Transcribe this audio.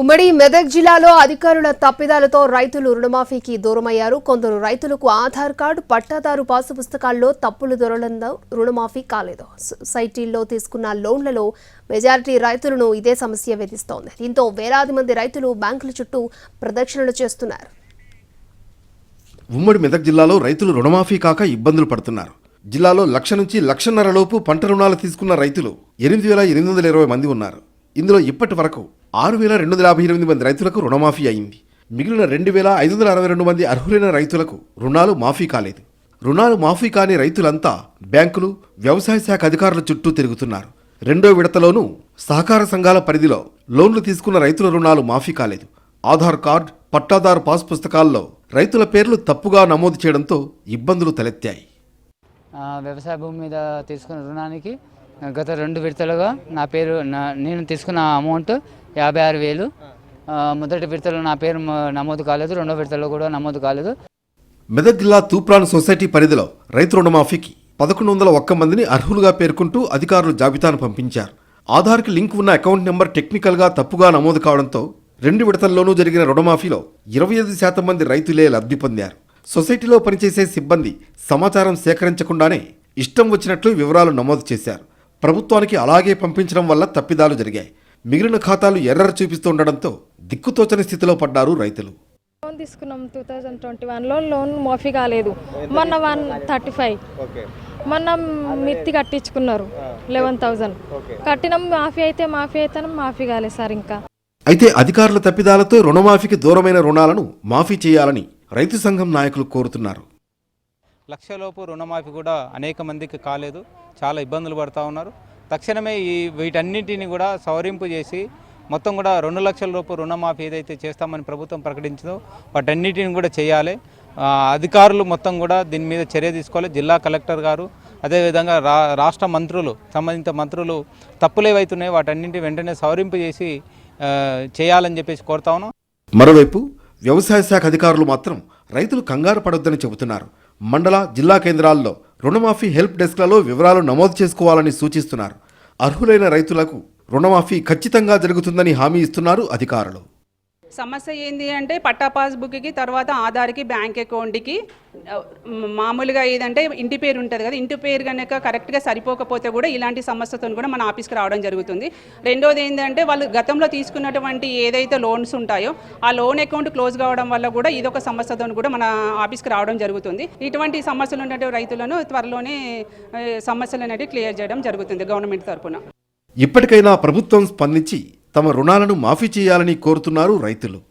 ఉమ్మడి మెదక్ జిల్లాలో అధికారుల తప్పిదాలతో రైతులు రుణమాఫీకి దూరమయ్యారు. కొందరు రైతులకు ఆధార్ కార్డు పట్టాదారు పాసు పుస్తకాల్లో తప్పులు దొరలందో రుణమాఫీ కాలేదు. సొసైటీల్లో తీసుకున్న లోన్లలో మెజారిటీ రైతులను ఇదే సమస్య వేధిస్తోంది. దీంతో వేలాది మంది రైతులు బ్యాంకుల చుట్టూ ప్రదక్షిణలు చేస్తున్నారు. ఉమ్మడి మెదక్ జిల్లాలో రైతులు రుణమాఫీ కాక ఇబ్బందులు పడుతున్నారు. జిల్లాలో లక్ష నుంచి లక్షన్నర లోపు పంట రుణాలు తీసుకున్న రైతులు ఎనిమిది వేల ఎనిమిది వందల ఇరవై మంది ఉన్నారు. ఇందులో ఇప్పటి వరకు ఆరు వేల రెండు వందల యాభై ఎనిమిది మంది రైతులకు రుణమాఫీ అయింది. మిగిలిన రెండు వేల ఐదు వందల అరవై రెండు మంది అర్హులైన రైతులకు రుణాలు మాఫీ కాలేదు. రుణాలు మాఫీ కాని రైతులంతా బ్యాంకులు వ్యవసాయ శాఖ అధికారుల చుట్టూ తిరుగుతున్నారు. రెండో విడతలోనూ సహకార సంఘాల పరిధిలో లోన్లు తీసుకున్న రైతుల రుణాలు మాఫీ కాలేదు. ఆధార్ కార్డ్ పట్టాదారు పాస్ పుస్తకాల్లో రైతుల పేర్లు తప్పుగా నమోదు చేయడంతో ఇబ్బందులు తలెత్తాయి. వ్యవసాయ భూమి మీద తీసుకున్న రుణానికి గత రెండు విడతలుగా నా పేరు నా నేను తీసుకున్న అమౌంట్ యాభై ఆరు వేలు. మొదటి విడతలో నా పేరు నమోదు కాలేదు. రెండో విడతలో కూడా నమోదు కాలేదు. మెదక్ జిల్లా తూప్రాన్ సొసైటీ పరిధిలో రైతు రుణమాఫీకి పదకొండు వందల ఒక్క మందిని అర్హులుగా పేర్కొంటూ అధికారులు జాబితాను పంపించారు. ఆధార్కి లింక్ ఉన్న అకౌంట్ నెంబర్ టెక్నికల్గా తప్పుగా నమోదు కావడంతో రెండు విడతల్లోనూ జరిగిన రుణమాఫీలో ఇరవై ఐదు శాతం మంది రైతులే లబ్ధి పొందారు. సొసైటీలో పనిచేసే సిబ్బంది సమాచారం సేకరించకుండానే ఇష్టం వచ్చినట్లు వివరాలు నమోదు చేశారు. ప్రభుత్వానికి అలాగే పంపించడం వల్ల తప్పిదాలు జరిగాయి. మిగిలిన ఖాతాలు ఎర్రర్ చూపిస్తుండడంతో దిక్కుతోచని స్థితిలో పడ్డారు రైతులు. లోన్ తీసుకున్నాం టూ థౌజండ్ ట్వంటీ వన్లో లోన్ మాఫీ కాలేదు. మొన్న వన్ థర్టీ ఫైవ్. మొన్న మిత్తి కట్టించుకున్నారు లెవెన్ థౌజండ్. కట్టినాం మాఫీ అయితే మాఫీ అయితే మాఫీ కాలేదు సార్ ఇంకా. అయితే అధికారుల తప్పిదాలతో రుణమాఫీకి దూరమైన రుణాలను మాఫీ చేయాలని రైతు సంఘం నాయకులు కోరుతున్నారు. లక్షలోపు రుణమాఫీ కూడా అనేక మందికి కాలేదు. చాలా ఇబ్బందులు పడుతూ ఉన్నారు. తక్షణమే ఈ వీటన్నింటిని కూడా సవరింపు చేసి మొత్తం కూడా రెండు లక్షల లోపు రుణమాఫీ ఏదైతే చేస్తామని ప్రభుత్వం ప్రకటించిందో వాటన్నిటిని కూడా చేయాలి. అధికారులు మొత్తం కూడా దీని మీద చర్య తీసుకోవాలి. జిల్లా కలెక్టర్ గారు అదేవిధంగా రా రాష్ట్ర మంత్రులు సంబంధిత మంత్రులు తప్పులు ఏవైతున్నాయో వాటన్నింటి వెంటనే సవరింపు చేసి చేయాలని చెప్పేసి కోరుతా ఉన్నాం. మరోవైపు వ్యవసాయ శాఖ అధికారులు మాత్రం రైతులు కంగారు పడొద్దని చెబుతున్నారు. మండల జిల్లా కేంద్రాల్లో రుణమాఫీ హెల్ప్ డెస్క్లలో వివరాలు నమోదు చేసుకోవాలని సూచిస్తున్నారు. అర్హులైన రైతులకు రుణమాఫీ ఖచ్చితంగా జరుగుతుందని హామీ ఇస్తున్నారు అధికారులు. సమస్య ఏంటి అంటే పట్టా పాస్బుక్కి తర్వాత ఆధార్కి బ్యాంక్ అకౌంట్కి మామూలుగా ఏదంటే ఇంటి పేరు ఉంటుంది కదా ఇంటి పేరు కనుక కరెక్ట్గా సరిపోకపోతే కూడా ఇలాంటి సమస్యతో కూడా మన ఆఫీస్కి రావడం జరుగుతుంది. రెండోది ఏంటంటే వాళ్ళు గతంలో తీసుకున్నటువంటి ఏదైతే లోన్స్ ఉంటాయో ఆ లోన్ అకౌంట్ క్లోజ్ కావడం వల్ల కూడా ఇదొక సమస్యతో కూడా మన ఆఫీస్కి రావడం జరుగుతుంది. ఇటువంటి సమస్యలు ఉన్నటువంటి రైతులను త్వరలోనే సమస్యలు అనేవి క్లియర్ చేయడం జరుగుతుంది గవర్నమెంట్ తరఫున ఇప్పటికైనా ప్రభుత్వం స్పందించి తమ రుణాలను మాఫీ చేయాలని కోరుతున్నారు రైతులు.